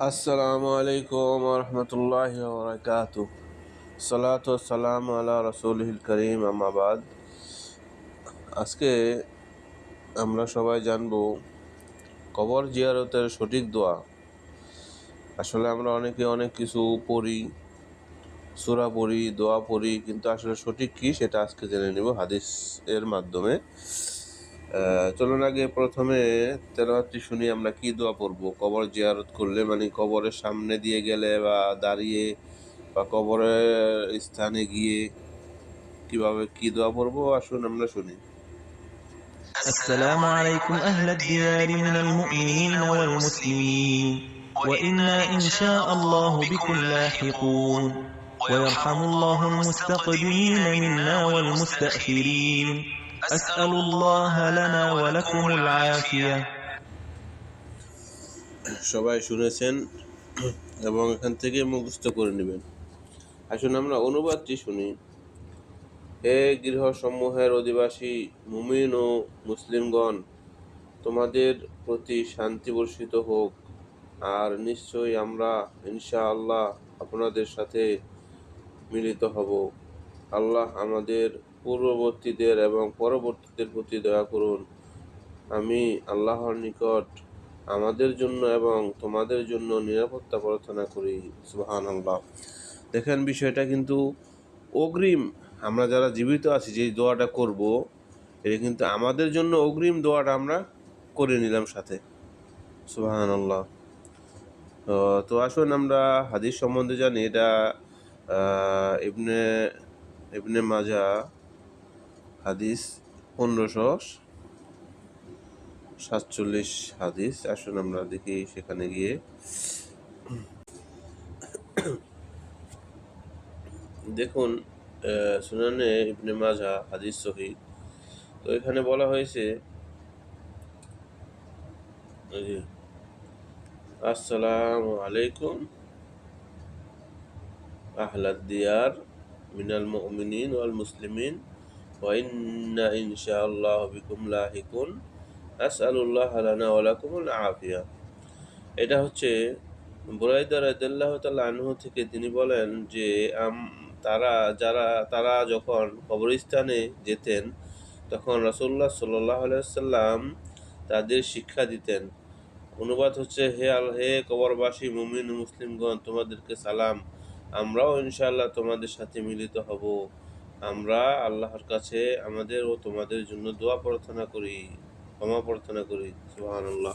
আসসালামু আলাইকুম রহমতুল্লাহ বরকাত সালাত সালাম আল্লাহ রসুলহিল করিম আমাবাদ আজকে আমরা সবাই জানব কবর জিয়ারতের সঠিক দোয়া। আসলে আমরা অনেকে অনেক কিছু পড়ি, সুরা পড়ি, দোয়া পড়ি, কিন্তু আসলে সঠিক কী সেটা আজকে জেনে নেব হাদিস এর মাধ্যমে। চলুন আগে প্রথমে তেলাওয়াতটি শুনি আমরা কি দোয়া পড়বো কবর জিয়ারত করলে মানে কবরের সামনে দিয়ে গেলে বা দাঁড়িয়ে বা কবরের স্থানে গিয়ে কিভাবে কি দোয়া পড়বো আসুন আমরা শুনি السلام عليكم أهل الديار من المؤمنين والمسلمين وإنا إن شاء الله بكم لاحقون ويرحم الله المستقدمين منا والمستأخرين أسأل الله لنا ولكم العافية সবাই শুনেছেন এবং এখান থেকে মুখস্থ করে নেবেন আসুন আমরা অনুবাদটি শুনি হে গৃহসমূহের অধিবাসী মুমিন ও মুসলিমগণ তোমাদের প্রতি শান্তি বর্ষিত হোক আর নিশ্চয়ই আমরা ইনশাআল্লাহ আপনাদের সাথে মিলিত হব আল্লাহ আমাদের পূর্ববর্তীদের এবং পরবর্তীদের প্রতি দয়া করুন। আমি আল্লাহর নিকট আমাদের জন্য এবং তোমাদের জন্য নিরাপত্তা প্রার্থনা করি। সুবাহান আল্লাহ দেখেন বিষয়টা কিন্তু অগ্রিম। আমরা যারা জীবিত আছি যে দোয়াটা করব, এটা কিন্তু আমাদের জন্য অগ্রিম দোয়াটা আমরা করে নিলাম সাথে। সুবাহান আল্লাহ তো আসুন আমরা হাদিস সম্বন্ধে জানি। এটা ইবনে ইবনে মাজা হাদিস পনেরোশো সাতচল্লিশ হাদিস। আসুন আমরা দেখি সেখানে গিয়ে। দেখুন সুনানে ইবনে মাজা, হাদিস সহি। তো এখানে বলা হয়েছে আসসালামু আলাইকুম, আহলাদ দিয়ার, মিনাল মুমিনিন ওয়াল মুসলিমিন। ওয়া ইন্না ইনশাআল্লাহ বিকুম লাহিকুন, আসআলুল্লাহ লানা ওয়া লাকুমুল আফিয়া। এটা হচ্ছে বুরাইদা রাদিয়াল্লাহু তাআলা আনহু থেকে তিনি বলেন যে তারা যারা, তারা যখন কবরস্থানে যেতেন, তখন রাসূলুল্লাহ সাল্লাল্লাহু আলাইহি সাল্লাম তাদের শিক্ষা দিতেন। অনুবাদ হচ্ছে, হে আল, হে কবরবাসী, মুমিন মুসলিমগণ, তোমাদেরকে সালাম। আমরাও ইনশাআল্লাহ তোমাদের সাথে মিলিত হব। আমরা আল্লাহর কাছে আমাদের ও তোমাদের জন্য দোয়া প্রার্থনা করি ক্ষমা প্রার্থনা করি সুবহানাল্লাহ।